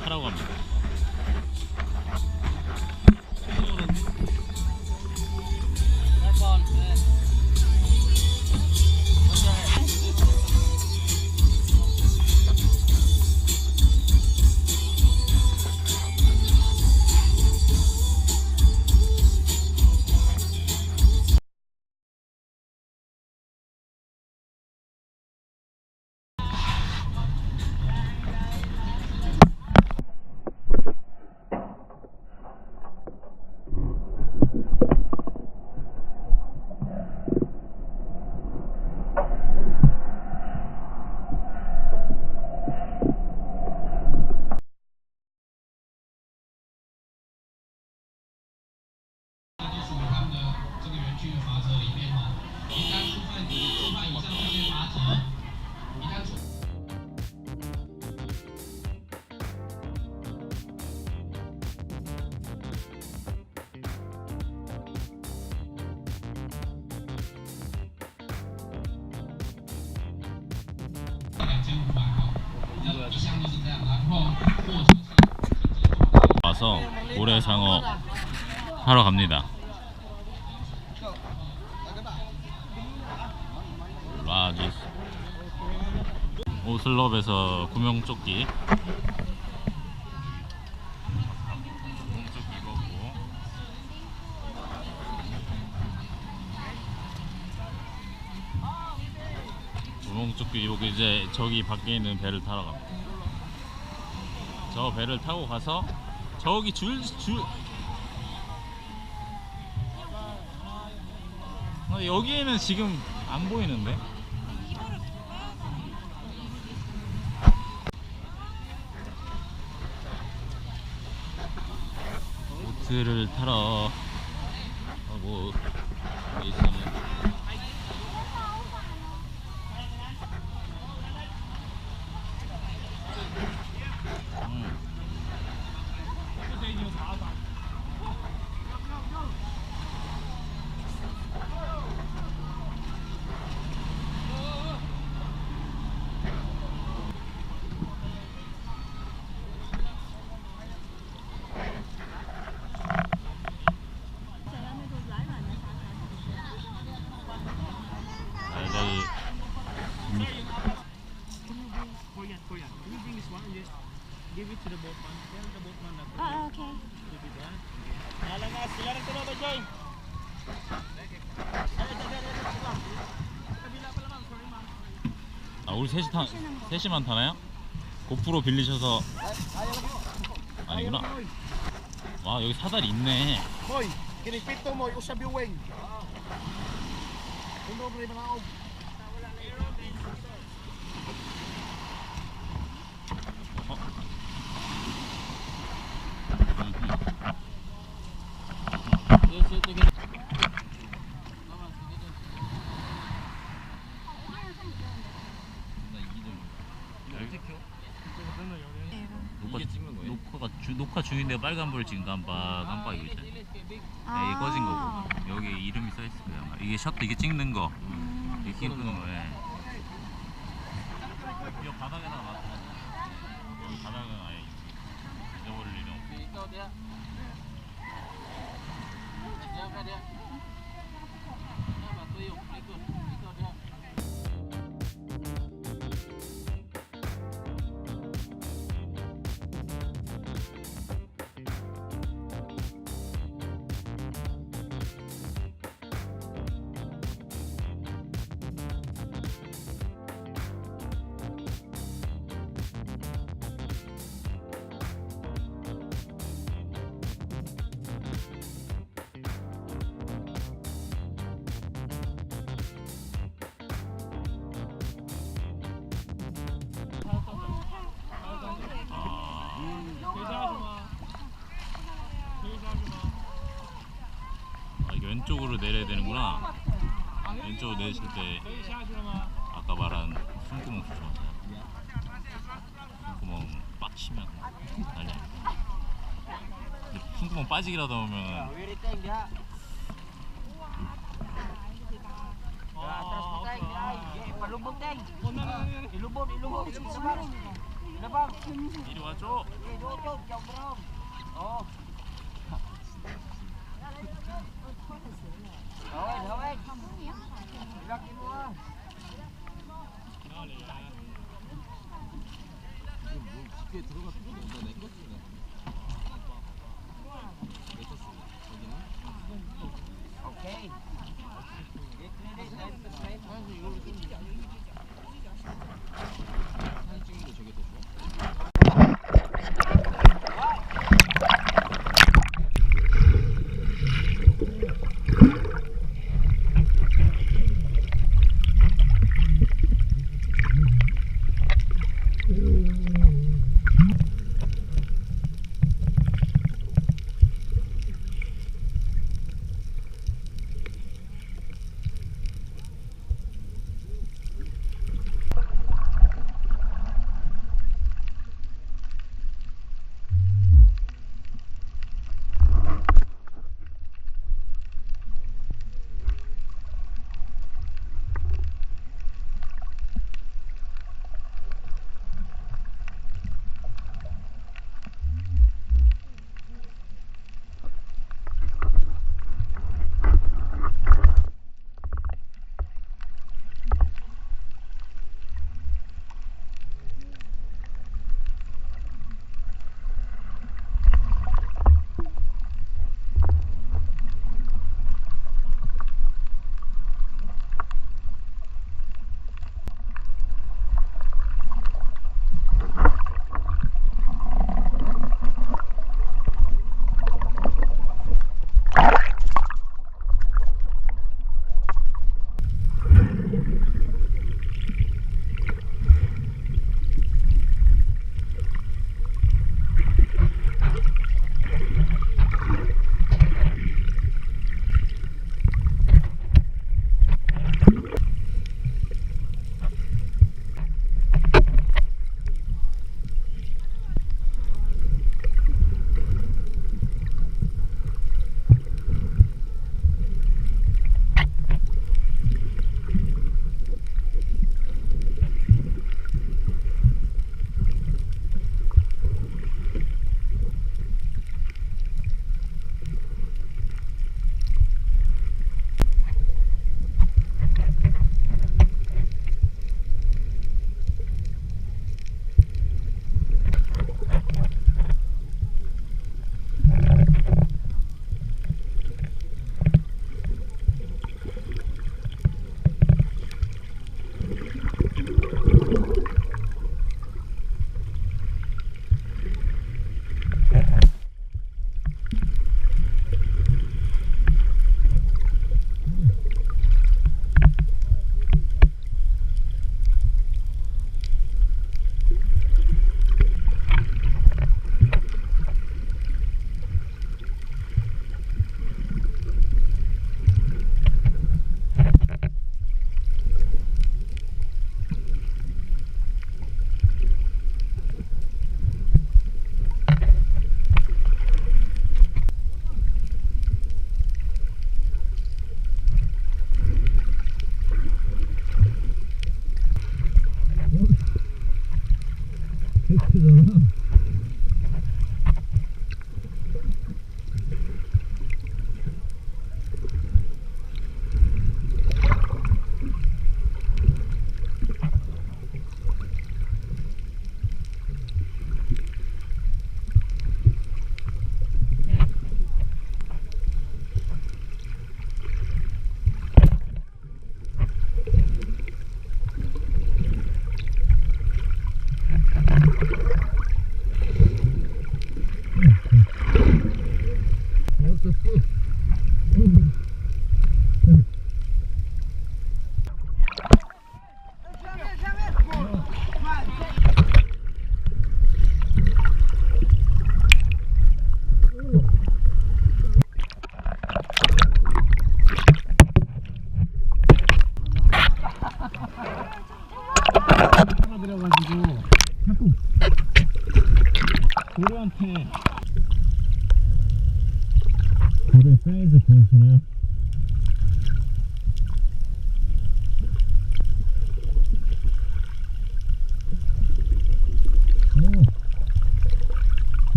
타라고 합니다. 하러 갑니다. 오슬럽에서 구명조끼 구명조끼 입었고 구명조끼 입고 이제 저기 밖에 있는 배를 타러 갑니다. 저 배를 타고 가서 저기 줄 줄. 어, 여기에는 지금 안 보이는데. 보트를 타러 아 우리 셋이 타 셋이만 타나요? 고프로 빌리셔서 아니구나. 와 여기 사다리 있네 어? 녹화 찍는 거예요? 녹화가 주, 녹화 중인데 빨간불 지금 깜빡 깜빡 이거 있잖아요. 네, 이게 꺼진 거고 여기 이름이 써 있을. 아마. 이게 셔터 이게 찍는 거 이게 끄는 거. 예. 이거 바닥에다 놔. 바닥은 아예 잊어버릴 일이 없어. 내려야 되는구나. 왼쪽으로 내실 때 아까 말한 숨구멍 조심하세요. 숨구멍 빡 치면 아니야. 근데 숨구멍 빠지기라도 하면 Teng. Ilubog, ilubog. 이리 와줘. 그래가지고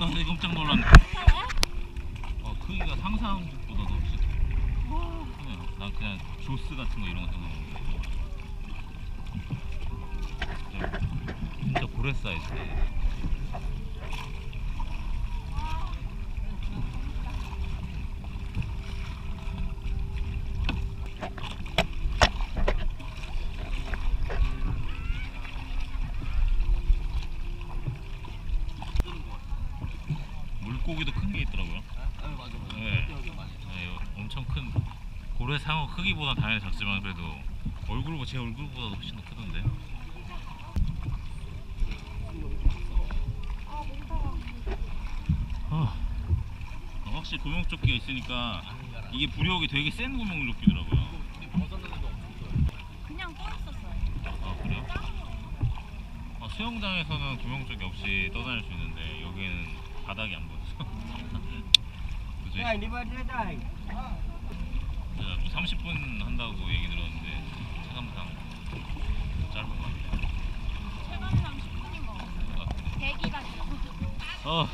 어, 나 근데 깜짝 놀랐네. 어, 크기가 상상한 것보다도 훨씬 크네요. 난 그냥 조스 같은 거 이런 거 생각했는데. 진짜 고래 사이즈. 물고기도 큰 게 있더라고요. 네. 네, 엄청 큰 고래 상어 크기보다 당연히 작지만 그래도 얼굴보 제 얼굴보다도 훨씬 더 크던데. 아, 어, 확실히 구명조끼가 있으니까 이게 부력이 되게 센 구명조끼더라고요. 그냥 떠 있었어요. 아 그래요? 아, 수영장에서는 구명조끼 없이 떠다닐 수 있는데 여기는 바닥이 안 보여서. 제가 30분 한다고 얘기 들었는데 체감상 짧은 것 같아요. 체감상 10분인 것 같아요. 대기가 길어. 어,